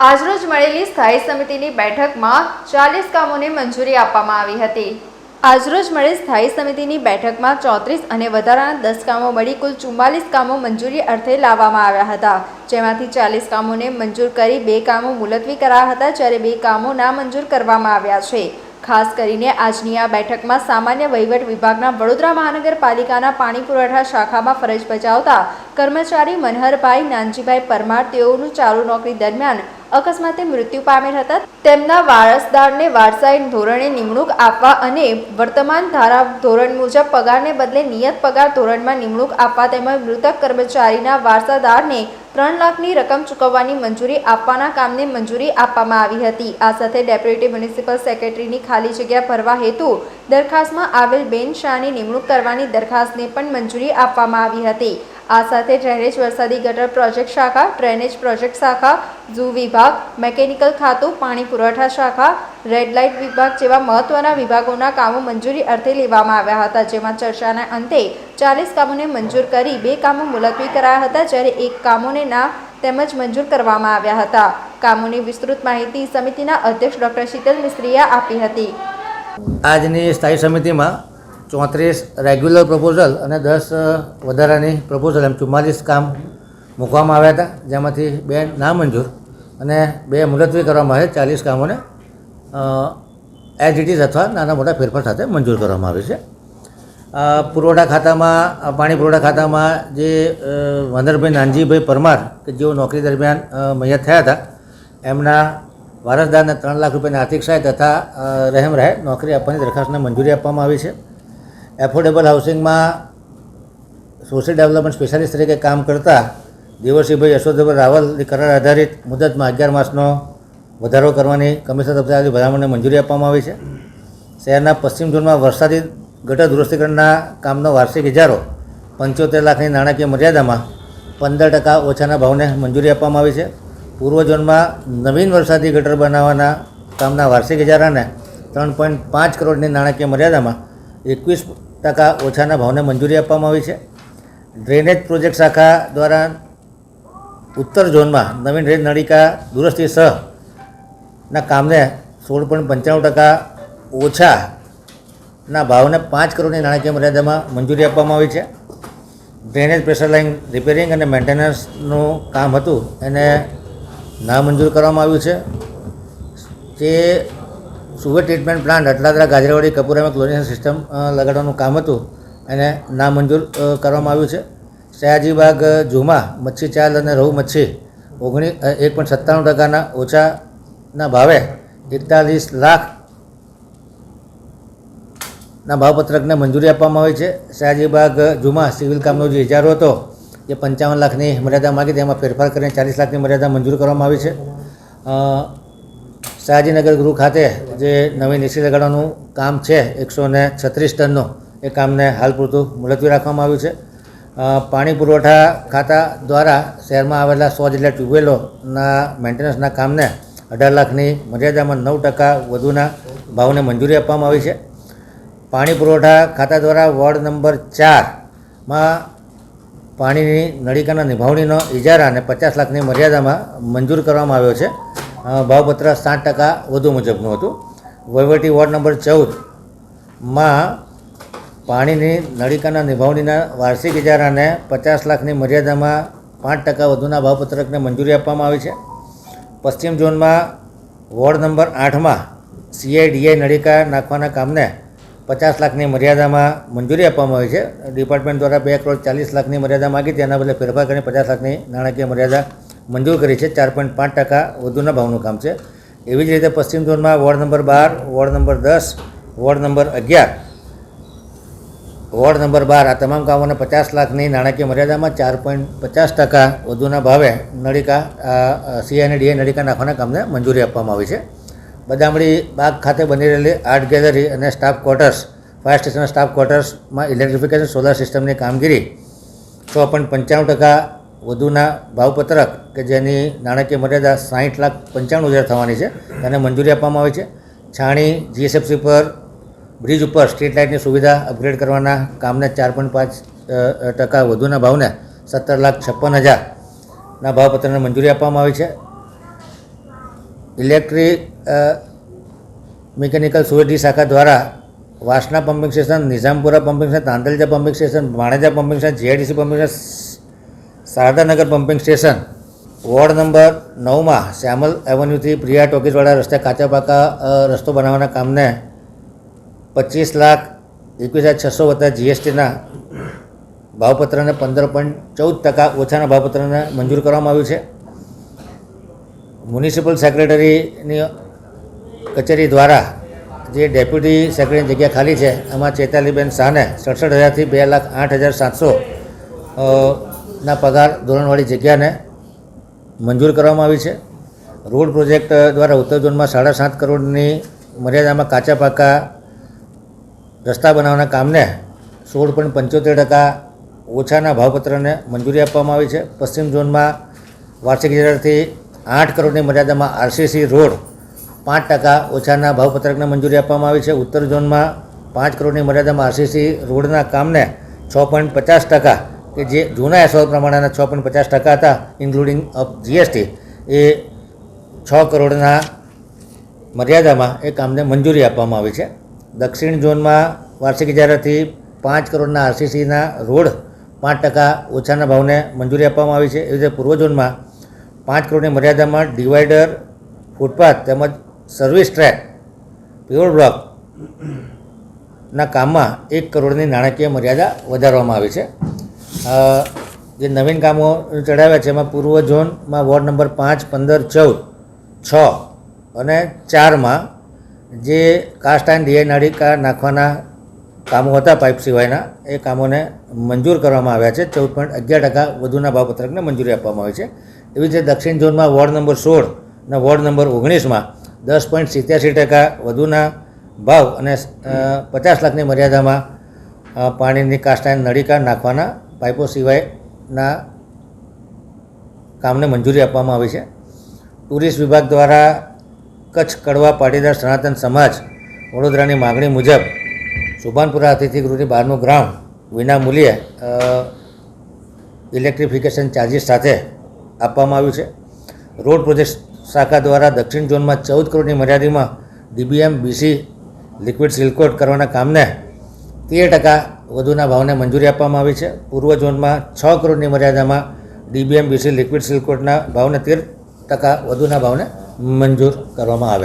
આજરોજ મળેલી સ્થાયી સમિતિની બેઠકમાં ચાલીસ કામોને મંજૂરી આપવામાં આવી હતી. આજરોજ મળેલ સ્થાયી સમિતિની બેઠકમાં ચોત્રીસ અને વધારાના દસ કામો મળી કુલ ચુમ્માલીસ કામો મંજૂરી અર્થે લાવવામાં આવ્યા હતા. જેમાંથી ચાલીસ કામોને મંજૂર કરી બે કામો મુલતવી કરાયા હતા, જ્યારે બે કામો નામંજૂર કરવામાં આવ્યા છે. ખાસ કરીને આજની આ બેઠકમાં સામાન્ય વહીવટ વિભાગના વડોદરા મહાનગરપાલિકાના પાણી પુરવઠા શાખામાં ફરજ બજાવતા કર્મચારી મનહરભાઈ નાનજીભાઈ પરમાર તેઓનું ચાલુ નોકરી દરમિયાન અકસ્માતે મૃત્યુ પામેલ હતા. તેમના વારસદારને વારસાઈ ધોરણે નિમણૂક આપવા અને વર્તમાન ધારા ધોરણ મુજબ પગારને બદલે નિયત પગાર ધોરણમાં નિમણૂક આપવા તેમજ મૃતક કર્મચારીના વારસાદારને ત્રણ લાખની રકમ ચૂકવવાની મંજૂરી આપવાના કામને મંજૂરી આપવામાં આવી હતી. આ સાથે ડેપ્યુટી મ્યુનિસિપલ સેક્રેટરીની ખાલી જગ્યા ભરવા હેતુ દરખાસ્તમાં આવેલ બેન શાહની નિમણૂક કરવાની દરખાસ્તને પણ મંજૂરી આપવામાં આવી હતી. આ સાથે ડ્રેનેજ વરસાદી ગટર પ્રોજેક્ટ શાખા, ડ્રેનેજ પ્રોજેક્ટ શાખા, ઝૂ વિભાગ, મેકેનિકલ ખાતું, પાણી પુરવઠા શાખા, રેડ લાઇટ વિભાગ જેવા મહત્વના વિભાગોના કામો મંજૂરી અર્થે લેવામાં આવ્યા હતા, જેમાં ચર્ચાના અંતે ચાલીસ કામોને મંજૂર કરી બે કામો મુલતવી કરાયા હતા, જ્યારે એક કામોને ના તેમજ મંજૂર કરવામાં આવ્યા હતા. કામોની વિસ્તૃત માહિતી સમિતિના અધ્યક્ષ ડોક્ટર શીતલ મિસ્ત્રીએ આપી હતી. આજની સ્થાયી સમિતિમાં ચોત્રીસ રેગ્યુલર પ્રપોઝલ અને દસ વધારાની પ્રપોઝલ એમ ચુમ્માલીસ કામ મૂકવામાં આવ્યા હતા, જેમાંથી બે નામંજૂર અને બે મુલતવી કરવામાં આવે ચાલીસ કામોને એઝ ઇટ ઇઝ અથવા નાના મોટા ફેરફાર સાથે મંજૂર કરવામાં આવે છે. પુરવઠા ખાતામાં પાણી પુરવઠા ખાતામાં જે વંદરભાઈ નાનજીભાઈ પરમાર કે જેઓ નોકરી દરમિયાન મૈયત થયા હતા, એમના વારસદારને ત્રણ લાખ રૂપિયાની આર્થિક સહાય તથા રહેમ રહે નોકરી આપવાની દરખાસ્તને મંજૂરી આપવામાં આવી છે. એફોર્ડેબલ હાઉસિંગમાં સોશિયલ ડેવલપમેન્ટ સ્પેશિયાલિસ્ટ તરીકે કામ કરતા દિવસીભાઈ યશોધભાઈ રાવલની કરાર આધારિત મુદતમાં અગિયાર માસનો વધારો કરવાની કમિશનર તરફથી ભલામણને મંજૂરી આપવામાં આવી છે. શહેરના પશ્ચિમ ઝોનમાં વરસાદી ગટર દુરસ્તીકરણના કામનો વાર્ષિક ઇજારો પંચોતેર લાખની નાણાકીય મર્યાદામાં પંદર ટકા ઓછાના ભાવને મંજૂરી આપવામાં આવી છે. પૂર્વ ઝોનમાં નવીન વરસાદી ગટર બનાવવાના કામના વાર્ષિક ઇજારાને ત્રણ પોઈન્ટ પાંચ કરોડની નાણાકીય મર્યાદામાં એકવીસ ટકા ઓછાના ભાવને મંજૂરી આપવામાં આવી છે. ડ્રેનેજ પ્રોજેક્ટ શાખા દ્વારા ઉત્તર ઝોનમાં નવીન ડ્રેન નળિકા દૂરસ્થી સહ ના કામને સોળ પોઈન્ટ પંચાણું ટકા ઓછાના ભાવને પાંચ કરોડની નાણાકીય મર્યાદામાં મંજૂરી આપવામાં આવી છે. ડ્રેનેજ પ્રેશર લાઇન રિપેરિંગ અને મેન્ટેનન્સનું કામ હતું એને નામંજૂર કરવામાં આવ્યું છે. જે sugar treatment plant Atladara Gajarawadi કપૂરામાં chlorination system લગાડવાનું કામ હતું. એને નામંજૂર કરવામાં આવ્યું છે. સયાજીબાગ ઝુમા, મચ્છી ચાલ અને રહુ મચ્છી ઓગણીસ એક પોઈન્ટ સત્તાણું ટકાના ઓછાના ભાવે એકતાલીસ લાખ ના ભાવપત્રકને મંજૂરી આપવામાં આવી છે. સયાજીબાગ જુમા સિવિલ કામનો જે ઇજારો હતો, એ પંચાવન લાખની મર્યાદા માગી, તેમાં ફેરફાર કરીને ચાલીસ લાખની મર્યાદા મંજૂર કરવામાં આવી છે. અ, સયાજીનગર ગૃહ ખાતે જે નવી નીચી લગાડવાનું કામ છે એકસો ને છત્રીસ ટનનું એ કામને હાલ પૂરતું મુલતવી રાખવામાં આવ્યું છે. પાણી પુરવઠા ખાતા દ્વારા શહેરમાં આવેલા સો જેટલા ટ્યુબવેલોના મેન્ટેનન્સના કામને અઢાર લાખની મર્યાદામાં નવ ટકા વધુના ભાવને મંજૂરી આપવામાં આવી છે. પાણી પુરવઠા ખાતા દ્વારા વોર્ડ નંબર ચારમાં પાણીની નળિકાના નિભાવણીનો ઇજારાને પચાસ લાખની મર્યાદામાં મંજૂર કરવામાં આવ્યો છે. ભાવપત્ર સાત ટકા વધુ મુજબનું હતું. વહીવટી વોર્ડ નંબર ચૌદમાં પાણીની નળિકાના નિભાવણીના વાર્ષિક ઇજારાને પચાસ લાખની મર્યાદામાં પાંચ ટકા વધુના ભાવપત્રકને મંજૂરી આપવામાં આવી છે. પશ્ચિમ ઝોનમાં વોર્ડ નંબર આઠમાં સીઆઈડીઆઈ નળિકા નાખવાના કામને પચાસ લાખની મર્યાદામાં મંજૂરી આપવામાં આવી છે. ડિપાર્ટમેન્ટ દ્વારા બે કરોડ ચાલીસ લાખની મર્યાદા માગી તેના બદલે ફેરફાર કરીને પચાસ લાખની નાણાકીય મર્યાદા મંજૂર કરી છે. ચાર પોઈન્ટ પાંચ ટકા વધુના ભાવનું કામ છે. એવી જ રીતે પશ્ચિમ ઝોનમાં વોર્ડ નંબર બાર, વોર્ડ નંબર દસ, વોર્ડ નંબર અગિયાર. વોર્ડ નંબર બાર, આ તમામ કામોને પચાસ લાખની નાણાકીય મર્યાદામાં ચાર પોઈન્ટ પચાસ ટકા વધુના ભાવે નળિકા સી અને ડીએ નળિકા નાખવાના કામને મંજૂરી આપવામાં આવી છે. બદામડી બાગ ખાતે બની રહેલી આર્ટ ગેલેરી અને સ્ટાફ ક્વાર્ટર્સ, ફાયર સ્ટેશનના સ્ટાફ ક્વાર્ટર્સમાં ઇલેક્ટ્રિફિકેશન સોલાર સિસ્ટમની કામગીરી છ પોઈન્ટ પંચાણું ટકા વધુના ભાવપત્રક કે જેની નાણાકીય મર્યાદા સાહીઠ લાખ પંચાણું હજાર થવાની છે તેને મંજૂરી આપવામાં આવી છે. છાણી જીએસએફસી પર, બ્રિજ ઉપર સ્ટ્રીટ લાઇટની સુવિધા અપગ્રેડ કરવાના કામને ચાર પોઈન્ટ પાંચ ટકા વધુના ભાવને સત્તર લાખ છપ્પન હજારના ભાવપત્રને મંજૂરી આપવામાં આવી છે. ઇલેક્ટ્રિક મિકેનિકલ સુરજી શાખા દ્વારા વાસના pumping station, Nizampura pumping station Tandalja pumping station, Maneja pumping station GIDC pumping station Sharadanagar pumping station, ward number નવમાં શ્યામલ એવન્યુથી પ્રિયા ટોકીસવાળા રસ્તે કાચા પાકા રસ્તો બનાવવાના કામને પચીસ લાખ એકવીસ હજાર છસો વત્તા જીએસટીના ભાવપત્રને પંદર પોઈન્ટ ચૌદ ટકા ઓછાના ભાવપત્રને મંજૂર કરવામાં આવ્યું છે. મ્યુનિસિપલ સેક્રેટરીની કચેરી દ્વારા જે ડેપ્યુટી સેક્રેટરીની જગ્યા ખાલી છે, એમાં ચેતાલીબેન શાહને સડસઠ હજારથી બે લાખ આઠ હજાર સાતસો ના પગાર ધોરણવાળી જગ્યાને મંજૂર કરવામાં આવી છે. રોડ પ્રોજેક્ટ દ્વારા ઉત્તર ઝોનમાં સાડા સાત કરોડની મર્યાદામાં કાચા પાકા રસ્તા બનાવવાના કામને સોળ પોઈન્ટ પંચોતેર ટકા ઓછાના ભાવપત્રને મંજૂરી આપવામાં આવી છે. પશ્ચિમ ઝોનમાં વાર્ષિક હજારથી આઠ કરોડની મર્યાદામાં આરસીસી રોડ પાંચ ટકા ઓછાના ભાવપત્રકને મંજૂરી આપવામાં આવી છે. ઉત્તર ઝોનમાં પાંચ કરોડની મર્યાદામાં આરસીસી રોડના કામને છ પોઈન્ટ પચાસ ટકા કે જે જૂના એસઓલ પ્રમાણેના છ પોઈન્ટ પચાસ ટકા હતા ઇન્ક્લુડિંગ ઓફ જીએસટી એ છ કરોડના મર્યાદામાં એ કામને મંજૂરી આપવામાં આવી છે. દક્ષિણ ઝોનમાં વાર્ષિક ઇજારાથી પાંચ કરોડના આરસીસીના રોડ પાંચ ટકા ઓછાના ભાવને મંજૂરી આપવામાં આવી છે. એવી રીતે પૂર્વ ઝોનમાં પાંચ કરોડની મર્યાદામાં ડિવાઈડર ફૂટપાથ તેમજ સર્વિસ ટ્રેક પ્યોર બ્લોક ના કામમાં એક કરોડની નાણાકીય મર્યાદા વધારવામાં આવી છે. જે નવીન કામો ચડાવ્યા છે, એમાં પૂર્વ ઝોનમાં વોર્ડ નંબર પાંચ, પંદર, ચૌદ, છ અને ચારમાં જે કાસ્ટ એન્ડ ડીઆઈ નાળિકા નાખવાના કામો હતા પાઇપ સિવાયના, એ કામોને મંજૂર કરવામાં આવ્યા છે. ચૌદ પોઈન્ટ અગિયાર ટકા વધુના ભાવપત્રકને મંજૂરી આપવામાં આવી છે. એવી રીતે દક્ષિણ ઝોનમાં વોર્ડ નંબર સોળ અને વોર્ડ નંબર ઓગણીસમાં દસ પોઈન્ટ સિત્યાસી ટકા વધુના ભાવ અને પચાસ લાખની મર્યાદામાં પાણીની કાસ્ટ કાસ્ટાઈન નળીકા નાખવાના પાઇપો સિવાયના કામને મંજૂરી આપવામાં આવી છે. ટુરિસ્ટ વિભાગ દ્વારા કચ્છ કડવા પાટીદાર સનાતન સમાજ વડોદરાની માગણી મુજબ સુભાનપુરા અતિથિ ગૃહની બહારનું ગ્રાઉન્ડ વિના મૂલ્યે ઇલેક્ટ્રિફિકેશન ચાર્જીસ સાથે આપવામાં આવ્યું છે. રોડ પ્રોજેક્ટ શાખા દ્વારા દક્ષિણ ઝોનમાં ચૌદ કરોડની મર્યાદામાં ડીબીએમ બીસી લિક્વિડ સિલકોટ કરવાના કામને તેર ટકા વધુના ભાવને મંજૂરી આપવામાં આવી છે. પૂર્વ ઝોનમાં છ કરોડની મર્યાદામાં ડીબીએમ, બીસી લિક્વિડ સિલકોટના ભાવને તેર ટકા વધુના ભાવને મંજૂર કરવામાં આવ્યા.